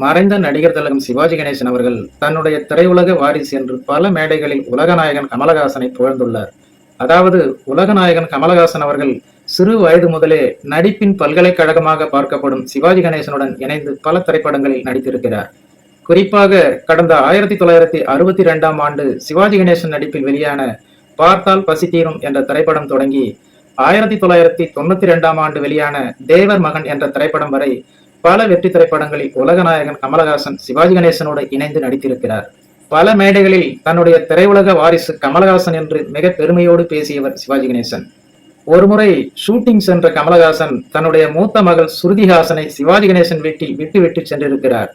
மறைந்த நடிகர் திலகம் சிவாஜி கணேசன் அவர்கள் தன்னுடைய திரையுலக வாரிசு என்று பல மேடைகளில் உலகநாயகன் கமலஹாசனை புகழ்ந்துள்ளார். அதாவது உலகநாயகன் கமலஹாசன் அவர்கள் சிறு வயது முதலே நடிப்பின் பல்கலைக்கழகமாக பார்க்கப்படும் சிவாஜி கணேசனுடன் இணைந்து பல திரைப்படங்களில் நடித்திருக்கிறார். குறிப்பாக கடந்த ஆயிரத்தி தொள்ளாயிரத்தி அறுபத்தி ரெண்டாம் ஆண்டு சிவாஜி கணேசன் நடிப்பில் வெளியான பார்த்தால் பசி தீரும் என்ற திரைப்படம் தொடங்கி ஆயிரத்தி தொள்ளாயிரத்தி தொண்ணூத்தி ரெண்டாம் ஆண்டு வெளியான தேவர் மகன் என்ற திரைப்படம் வரை பல வெற்றி திரைப்படங்களில் உலகநாயகன் கமலஹாசன் சிவாஜி கணேசனோடு இணைந்து நடித்திருக்கிறார். பல மேடைகளில் தன்னுடைய திரையுலக வாரிசு கமலஹாசன் என்று மிக பெருமையோடு பேசியவர் சிவாஜி கணேசன். ஒருமுறை ஷூட்டிங் சென்ற கமலஹாசன் தன்னுடைய மூத்த மகள் ஸ்ருதிஹாசனை சிவாஜி கணேசன் வீட்டில் விட்டுவிட்டு சென்றிருக்கிறார்.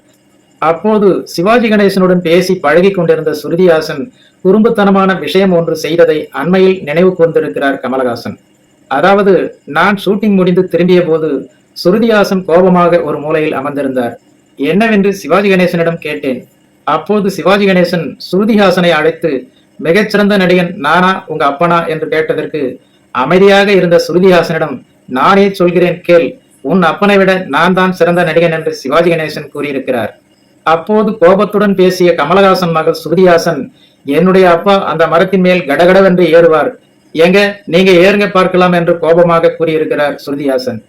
அப்போது சிவாஜி கணேசனுடன் பேசி பழகி கொண்டிருந்த ஸ்ருதிஹாசன் குறும்புத்தனமான விஷயம் ஒன்று செய்ததை அண்மையில் நினைவு கூர்ந்திருக்கிறார் கமலஹாசன். அதாவது நான் ஷூட்டிங் முடிந்து திரும்பிய போது சுருதியாசன் கோபமாக ஒரு மூலையில் அமர்ந்திருந்தார். என்னவென்று சிவாஜி கணேசனிடம் கேட்டேன். அப்போது சிவாஜி கணேசன் சுருதிஹாசனை அழைத்து மிகச்சிறந்த நடிகன் நானா உங்க அப்பனா? என்று கேட்டதற்கு அமைதியாக இருந்த சுருதிஹாசனிடம் நானே சொல்கிறேன் கேள். உன் அப்பனை விட நான் தான் சிறந்த நடிகன் என்று சிவாஜி கணேசன் கூறியிருக்கிறார். அப்போது கோபத்துடன் பேசிய கமலஹாசன் மகள் சுருதிஹாசன் என்னுடைய அப்பா அந்த மரத்தின் மேல் கடகடவென்று ஏறுவார். எங்க? நீங்க ஏறுங்க பார்க்கலாம் என்று கோபமாக கூறியிருக்கிறார் சுருதிஹாசன்.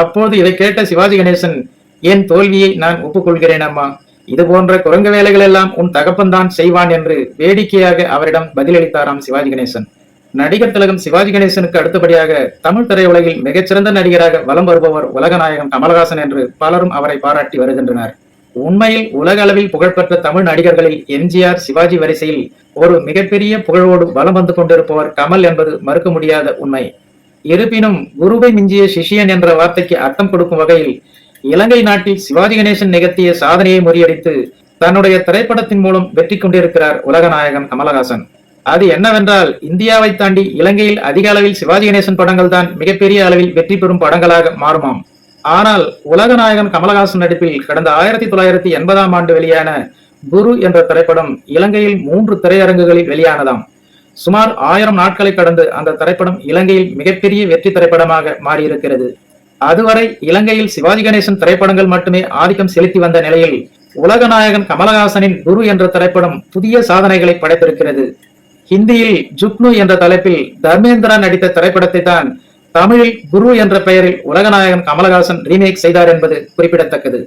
அப்போது இதை கேட்ட சிவாஜி கணேசன் என் தோல்வியை நான் ஒப்புக்கொள்கிறேன் அம்மா? இது போன்ற குரங்கு வேலைகள் எல்லாம் உன் தகப்பன்தான் செய்வான் என்று வேடிக்கையாக அவரிடம் பதிலளித்தாராம் சிவாஜி கணேசன். நடிகர் திலகம் சிவாஜி கணேசனுக்கு அடுத்தபடியாக தமிழ் திரையுலகில் மிகச்சிறந்த நடிகராக வலம் வருபவர் உலகநாயகன் கமலஹாசன் என்று பலரும் அவரை பாராட்டி வருகின்றனர். உண்மையில் உலக அளவில் புகழ்பெற்ற தமிழ் நடிகர்களில் எம்ஜிஆர் சிவாஜி வரிசையில் ஒரு மிகப்பெரிய புகழோடு வலம் வந்து கொண்டிருப்பவர் கமல் என்பது மறுக்க முடியாத உண்மை. இருப்பினும் குருவை மிஞ்சிய சிஷியன் என்ற வார்த்தைக்கு அர்த்தம் கொடுக்கும் வகையில் இலங்கை நாட்டில் சிவாஜி கணேசன் நிகழ்த்திய சாதனையை முறியடித்து தன்னுடைய திரைப்படத்தின் மூலம் வெற்றி கொண்டிருக்கிறார் உலகநாயகன் கமலஹாசன். அது என்னவென்றால் இந்தியாவை தாண்டி இலங்கையில் அதிக அளவில் சிவாஜி கணேசன் படங்கள் தான் மிகப்பெரிய அளவில் வெற்றி பெறும் படங்களாக மாறுமாம். ஆனால் உலகநாயகன் கமலஹாசன் நடிப்பில் கடந்த ஆயிரத்தி தொள்ளாயிரத்தி எண்பதாம் ஆண்டு வெளியான குரு என்ற திரைப்படம் இலங்கையில் மூன்று திரையரங்குகளில் வெளியானதாம். சுமார் ஆயிரம் நாட்களை கடந்து அந்த திரைப்படம் இலங்கையில் மிகப்பெரிய வெற்றி திரைப்படமாக மாறியிருக்கிறது. அதுவரை இலங்கையில் சிவாஜி கணேசன் திரைப்படங்கள் மட்டுமே ஆதிக்கம் செலுத்தி வந்த நிலையில் உலகநாயகன் கமலஹாசனின் குரு என்ற திரைப்படம் புதிய சாதனைகளை படைத்திருக்கிறது. ஹிந்தியில் ஜுக்னு என்ற தலைப்பில் தர்மேந்திரா நடித்த திரைப்படத்தை தான் தமிழில் குரு என்ற பெயரில் உலகநாயகன் கமலஹாசன் ரீமேக் செய்தார் என்பது குறிப்பிடத்தக்கது.